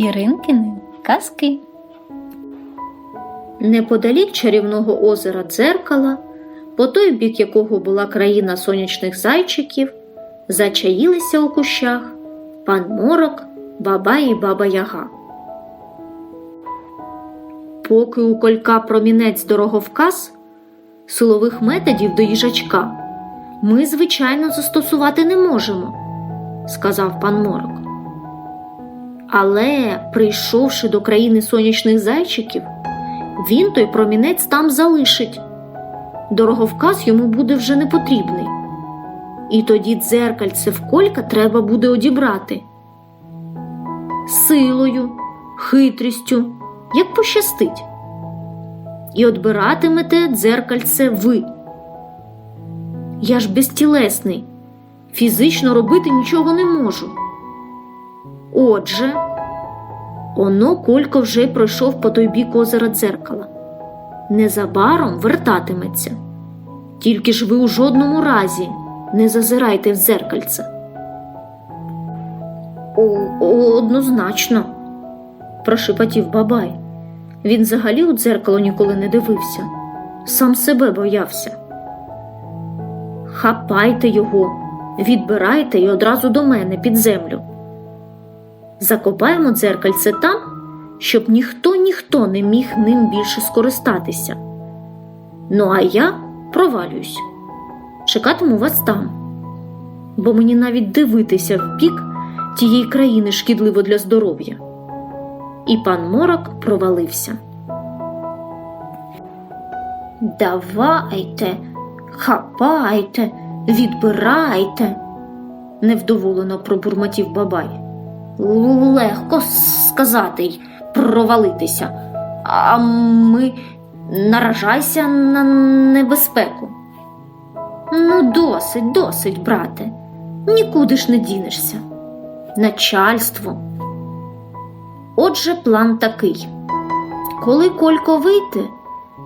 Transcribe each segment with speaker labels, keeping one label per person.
Speaker 1: Іринкини казки.
Speaker 2: Неподалік чарівного озера Дзеркала, по той бік якого була країна сонячних зайчиків, зачаїлися у кущах пан Морок, баба і баба Яга. Поки у колька промінець дороговказ, силових методів до їжачка ми, звичайно, застосувати не можемо, сказав пан Морок. Але, прийшовши до країни сонячних зайчиків, він той промінець там залишить. Дороговказ йому буде вже не потрібний. І тоді дзеркальце в колька треба буде одібрати. Силою, хитрістю, як пощастить. І одбиратимете дзеркальце ви. Я ж безтілесний, фізично робити нічого не можу. Отже, Оно Колько вже пройшов по той бік озера дзеркала. Незабаром вертатиметься. Тільки ж ви у жодному разі не зазирайте в дзеркальце. О, однозначно, прошепотів бабай. Він взагалі у дзеркало ніколи не дивився, сам себе боявся. Хапайте його, відбирайте і одразу до мене під землю. Закопаємо дзеркальце там, щоб ніхто ніхто не міг ним більше скористатися. Ну, а я провалююсь, чекатиму вас там, бо мені навіть дивитися в бік тієї країни шкідливо для здоров'я. І пан Морок провалився. Давайте, хапайте, відбирайте, невдоволено пробурмотів бабай. Легко сказати й провалитися, а ми наражайся на небезпеку. Ну, досить, досить, брате, нікуди ж не дінешся. Начальство. Отже, план такий. Коли колько вийде,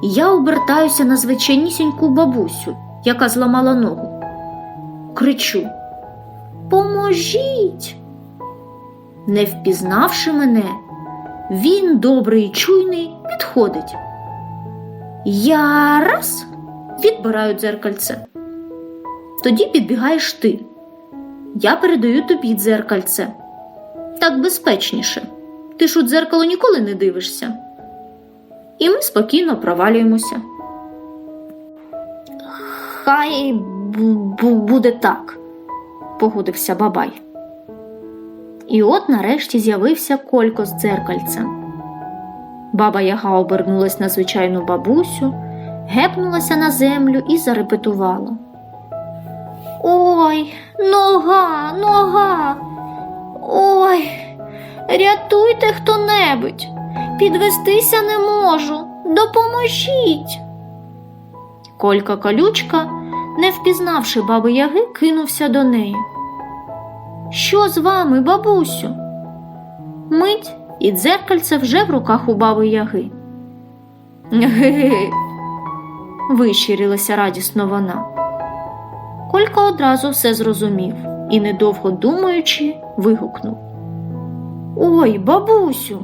Speaker 2: я обертаюся на звичайнісіньку бабусю, яка зламала ногу. Кричу Поможіть! Не впізнавши мене, він, добрий і чуйний, підходить. Я раз відбираю дзеркальце. Тоді підбігаєш ти. Я передаю тобі дзеркальце. Так безпечніше. Ти ж у дзеркало ніколи не дивишся. І ми спокійно провалюємося. Хай буде так, погодився бабай. І от нарешті з'явився колько з дзеркальцем. Баба Яга обернулась на звичайну бабусю, гепнулася на землю і зарепетувала. Ой, нога, нога. Ой, рятуйте хто-небудь. Підвестися не можу. Допоможіть. Колька колючка, не впізнавши баби Яги, кинувся до неї. Що з вами, бабусю? Мить і дзеркальце вже в руках у баби Яги. Ге-ге, вищирилася радісно вона. Колька одразу все зрозумів і, недовго думаючи, вигукнув Ой, бабусю,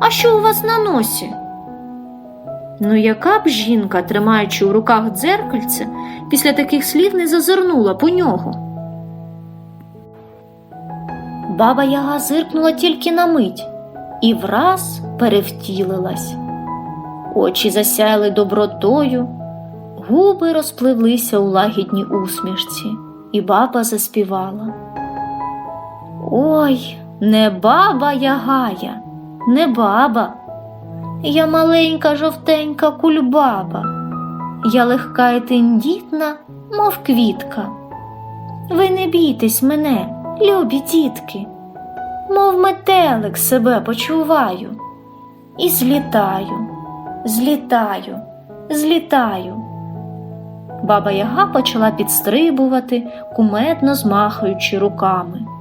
Speaker 2: а що у вас на носі? Ну, яка б жінка, тримаючи у руках дзеркальце, після таких слів не зазирнула по нього? Баба Яга зиркнула тільки на мить і враз перевтілилась. Очі засяяли добротою, губи розпливлися у лагідній усмішці, і баба заспівала. Ой, не баба Ягая, не баба. Я маленька жовтенька кульбаба, я легка і тендітна, мов квітка. Ви не бійтесь мене, любі дітки, мов метелик себе почуваю, і злітаю, злітаю, злітаю. Баба Яга почала підстрибувати, куметно змахуючи руками.